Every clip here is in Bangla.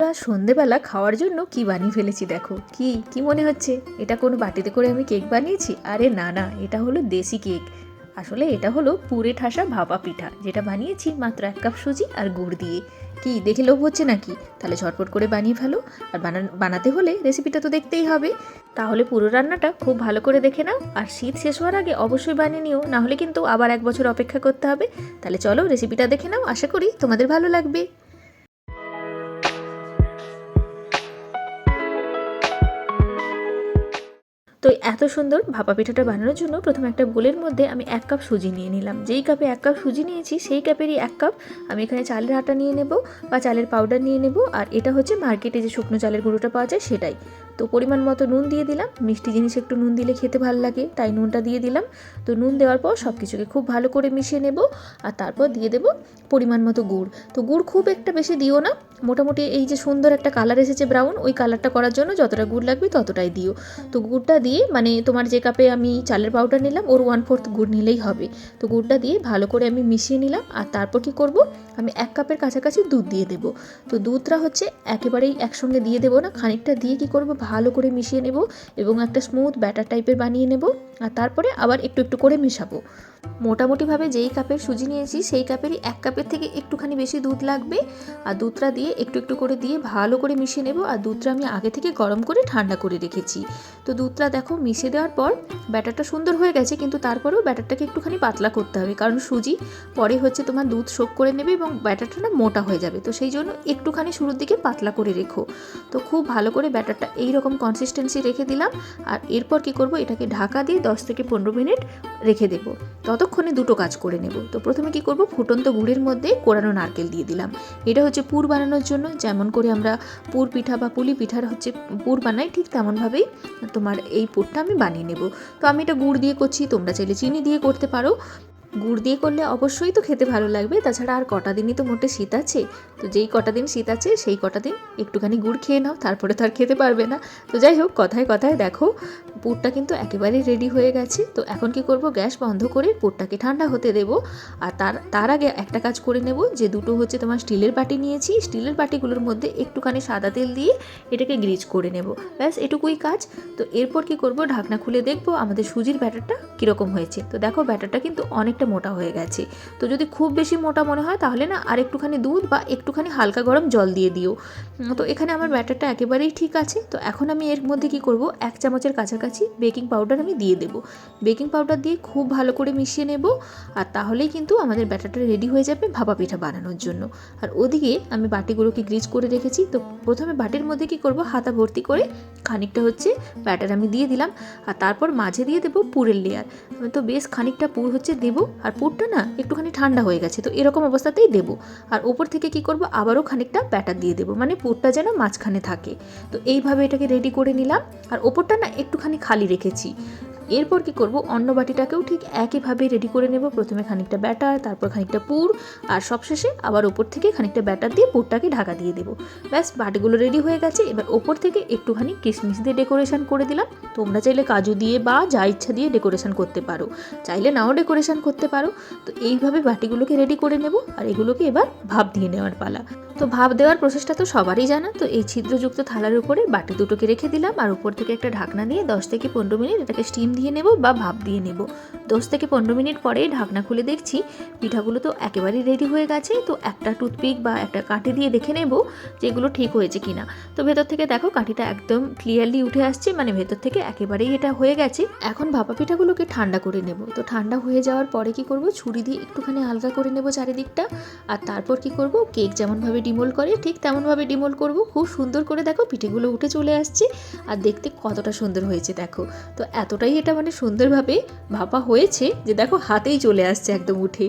তা সন্ধেবেলা খাওয়ার জন্য কি বানিয়ে ফেলেছি দেখো? কি কি মনে হচ্ছে? এটা কোনো বাটিতে করে আমি কেক বানিয়েছি? আরে না না, এটা হলো দেশি কেক। আসলে এটা হলো পুরে ঠাসা ভাপা পিঠা, যেটা বানিয়েছি মাত্র এক কাপ সুজি আর গুড় দিয়ে। কি, দেখে লোভ হচ্ছে নাকি? তাহলে ঝটপট করে বানিয়ে ফেলো। আর বানাতে হলে রেসিপিটা তো দেখতেই হবে। তাহলে পুরো রান্নাটা খুব ভালো করে দেখে নাও। আর শীত শেষ হওয়ার আগে অবশ্যই বানিয়ে নিও। না হলে কিন্তু আবার এক বছর অপেক্ষা করতে হবে। তাহলে চলো রেসিপিটা দেখে নাও। আশা করি তোমাদের ভালো লাগবে। তো এত সুন্দর ভাপা পিঠাটা বানানোর জন্য প্রথমে একটা বোলের মধ্যে আমি এক কাপ সুজি নিয়ে নিলাম। যেই কাপে এক কাপ সুজি নিয়েছি, সেই কাপেরই এক কাপ আমি এখানে চালের আটা নিয়ে নেব বা চালের পাউডার নিয়ে নেব। আর এটা হচ্ছে মার্কেটে যে শুকনো চালের গুঁড়োটা পাওয়া যায় সেটাই। তো পরিমাণ মতো নুন দিয়ে দিলাম। মিষ্টি জিনিস একটু নুন দিলে খেতে ভালো লাগে, তাই নুনটা দিয়ে দিলাম। তো নুন দেওয়ার পর সব কিছুকে খুব ভালো করে মিশিয়ে নেব আর তারপর দিয়ে দেব পরিমাণ মতো গুড়। তো গুড় খুব একটা বেশি দিও না, মোটামুটি এই যে সুন্দর একটা কালার এসেছে ব্রাউন, ওই কালারটা করার জন্য যতটা গুড় লাগবে ততটাই দিও। তো গুড়টা দিয়ে মানে তোমার যে কাপে আমি চালের পাউডার নিলাম, ওর ওয়ান ফোর্থ গুড় নিলেই হবে। তো গুড়টা দিয়ে ভালো করে আমি মিশিয়ে নিলাম আর তারপর কি করব? আমি এক কাপের কাছাকাছি দুধ দিয়ে দেবো। তো দুধটা হচ্ছে একেবারেই একসঙ্গে দিয়ে দেবো না, খানিকটা দিয়ে কি করব? ভালো করে মিশিয়ে নেব এবং একটা স্মুথ ব্যাটার টাইপের বানিয়ে নেব। আর তারপরে আবার একটু একটু করে মেশাবো। মোটামুটিভাবে যেই কাপের সুজি নিয়েছি, সেই কাপেরই এক কাপের থেকে একটুখানি বেশি দুধ লাগবে। আর দুধটা দিয়ে একটু একটু করে দিয়ে ভালো করে মিশিয়ে নেব। আর দুধটা আমি আগে থেকে গরম করে ঠান্ডা করে রেখেছি। তো দুধটা দেখো মিশিয়ে দেওয়ার পর ব্যাটারটা সুন্দর হয়ে গেছে, কিন্তু তারপরেও ব্যাটারটাকে একটুখানি পাতলা করতে হবে। কারণ সুজি পরে হচ্ছে তোমার দুধ শোক করে নেবে এবং ব্যাটারটা না মোটা হয়ে যাবে। তো সেই জন্য একটুখানি শুরুর দিকে পাতলা করে রেখো। তো খুব ভালো করে ব্যাটারটা এই রকম কনসিস্টেন্সি রেখে দিলাম। আর এরপর কি করব? এটাকে ঢাকা দিয়ে দশ থেকে পনেরো মিনিট রেখে দেব। ততক্ষণে দুটো কাজ করে নেব। তো প্রথমে কি করব? ফুটন্ত গুড়ের মধ্যে কোরানো নারকেল দিয়ে দিলাম। এটা হচ্ছে পুর বানানোর জন্য। যেমন করে আমরা পুর পিঠা বা পুলি পিঠার হচ্ছে পুর বানাই, ঠিক তেমনভাবেই তোমার এই পুরটা আমি বানিয়ে নেব। তো আমি এটা গুড় দিয়ে করছি, তোমরা চাইলে চিনি দিয়ে করতে পারো। গুড় দিয়ে করলে অবশ্যই তো খেতে ভালো লাগবে। তাছাড়া আর কটা দিনই তো মোটে শীত আছে। তো যেই কটা দিন শীত আছে, সেই কটা দিন একটুখানি গুড় খেয়ে নাও, তারপরে তো আর খেতে পারবে না। তো যাই হোক, কথায় কথায় দেখো, পুরটা কিন্তু একেবারেই রেডি হয়ে গেছে। তো এখন কি করব, গ্যাস বন্ধ করে পুরটাকে ঠান্ডা হতে দেব। আর তার তার আগে একটা কাজ করে নেব, যে দুটো হচ্ছে তোমার স্টিলের বাটি নিয়েছি। স্টিলের বাটিগুলোর মধ্যে একটুখানি সাদা তেল দিয়ে এটাকে গ্রিজ করে নেব। ব্যাস, এটুকুই কাজ। তো এরপর কি করব, ঢাকনা খুলে দেখব আমাদের সুজির ব্যাটারটা কীরকম হয়েছে। তো দেখো, ব্যাটারটা কিন্তু অনেকটা মোটা হয়ে গেছে। তো যদি খুব বেশি মোটা মনে হয় তাহলে না আর একটুখানি দুধ বা একটুখানি হালকা গরম জল দিয়ে দিও। তো এখানে আমার ব্যাটারটা একেবারেই ঠিক আছে। তো এখন আমি এর মধ্যে কি করব? এক চামচের কাছাকাছি বেকিং পাউডার আমি দিয়ে দেবো। বেকিং পাউডার দিয়ে খুব ভালো করে মিশিয়ে নেব আর তাহলেই কিন্তু আমাদের ব্যাটারটা রেডি হয়ে যাবে ভাপা পিঠা বানানোর জন্য। আর ওদিকে আমি বাটিগুলোকে গ্রিজ করে রেখেছি। তো প্রথমে বাটির মধ্যে কি করব? হাতা ভর্তি করে খানিকটা হচ্ছে ব্যাটার আমি দিয়ে দিলাম। আর তারপর মাঝে দিয়ে দেবো পুরের লেয়ার তো বেশ খানিকটা পুর হচ্ছে দেবো। আর পুরটা না একটুখানি ঠান্ডা হয়ে গেছে, তো এরকম অবস্থাতেই দেবো। আর ওপর থেকে কি করব? আবারও খানিকটা ব্যাটার দিয়ে দেবো। মানে পুরটা যেন মাঝখানে থাকে। তো এইভাবে এটাকে রেডি করে নিলাম। আর ওপরটা না একটুখানি খালি রেখেছি। এরপর কি করব? অন্য বাটিটাকেও ঠিক একইভাবে রেডি করে নেব। প্রথমে খানিকটা ব্যাটার তারপর খানিকটা পুর, আর সবশেষে আবার ওপর থেকে খানিকটা ব্যাটার দিয়ে পুরটাকে ঢাকা দিয়ে দেবো। ব্যাস, বাটিগুলো রেডি হয়ে গেছে। এবার ওপর থেকে একটুখানি কিশমিশ দিয়ে ডেকোরেশন করে দিলাম। তোমরা চাইলে কাজু দিয়ে বা যা ইচ্ছা দিয়ে ডেকোরেশন করতে পারো। চাইলে নাও ডেকোরেশন করতে পারো। তো এইভাবে বাটিগুলোকে রেডি করে নেব, আর এগুলোকে এবার ভাব দিয়ে নেওয়ার পালা। তো ভাব দেওয়ার প্রসেসটা তো সবারই জানা। তো এই ছিদ্রযুক্ত থালার উপরে বাটি দুটোকে রেখে দিলাম, আর উপর থেকে একটা ঢাকনা দিয়ে দশ থেকে পনেরো মিনিট এটাকে স্টিম দিয়ে নেব বা ভাপ দিয়ে নেব। দশ থেকে পনেরো মিনিট পরে ঢাকনা খুলে দেখছি পিঠাগুলো তো একেবারেই রেডি হয়ে গেছে। তো একটা টুথপিক বা একটা কাঠি দিয়ে দেখে নেব যে এগুলো ঠিক হয়েছে কিনা। তো ভেতর থেকে দেখো কাঠিটা একদম ক্লিয়ারলি উঠে আসছে মানে ভেতর থেকে একেবারেই এটা হয়ে গেছে। এখন ভাপা পিঠাগুলোকে ঠান্ডা করে নেব। তো ঠান্ডা হয়ে যাওয়ার পরে কি করব? ছুরি দিয়ে একটুখানি হালকা করে নেব চারিদিকটা। আর তারপর কি করব? কেক যেমনভাবে ডিমোল করে, ঠিক তেমনভাবে ডিমোল করব। খুব সুন্দর করে দেখো পিঠেগুলো উঠে চলে আসছে। আর দেখতে কতটা সুন্দর হয়েছে, দেখো। তো এতটাই এটা মানে সুন্দরভাবে ভাপা হয়েছে যে দেখো হাতেই চলে আসছে একদম উঠে।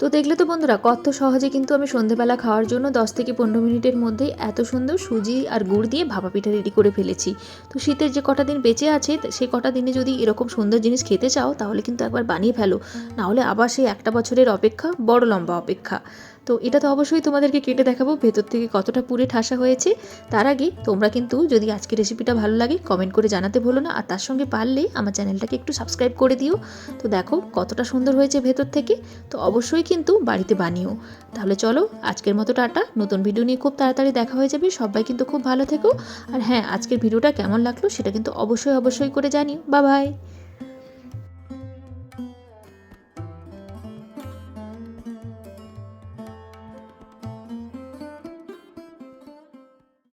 তো দেখলে তো বন্ধুরা, কত সহজে কিন্তু আমি সন্ধেবেলা খাওয়ার জন্য দশ থেকে পনেরো মিনিটের মধ্যেই এত সুন্দর সুজি আর গুড় দিয়ে ভাপা পিঠা রেডি করে ফেলেছি। তো শীতের যে কটা দিন বেঁচে আছে সেই কটা দিনে যদি এরকম সুন্দর জিনিস খেতে চাও, তাহলে কিন্তু একবার বানিয়ে ফেলো। নাহলে আবার সেই একটা বছরের অপেক্ষা, বড় লম্বা অপেক্ষা। তো এটা তো অবশ্যই তোমাদেরকে কেটে দেখাবো, ভেতর থেকে কতটা পুরে ঠাসা হয়েছে। তার আগে তোমরা কিন্তু যদি আজকে রেসিপিটা ভালো লাগে কমেন্ট করে জানাতে ভুলো না। আর তার সঙ্গে পারলে আমার চ্যানেলটাকে একটু সাবস্ক্রাইব করে দিও। তো দেখো কতটা সুন্দর হয়েছে ভেতর থেকে। তো অবশ্যই কিন্তু বাড়িতে বানিও। তাহলে চলো আজকের মতো টাটা। নতুন ভিডিও নিয়ে খুব তাড়াতাড়ি দেখা হয়ে যাবে। সবাই কিন্তু খুব ভালো থেকো। আর হ্যাঁ আজকের ভিডিওটা কেমন লাগল সেটা কিন্তু অবশ্যই অবশ্যই করে জানিও। বা বাই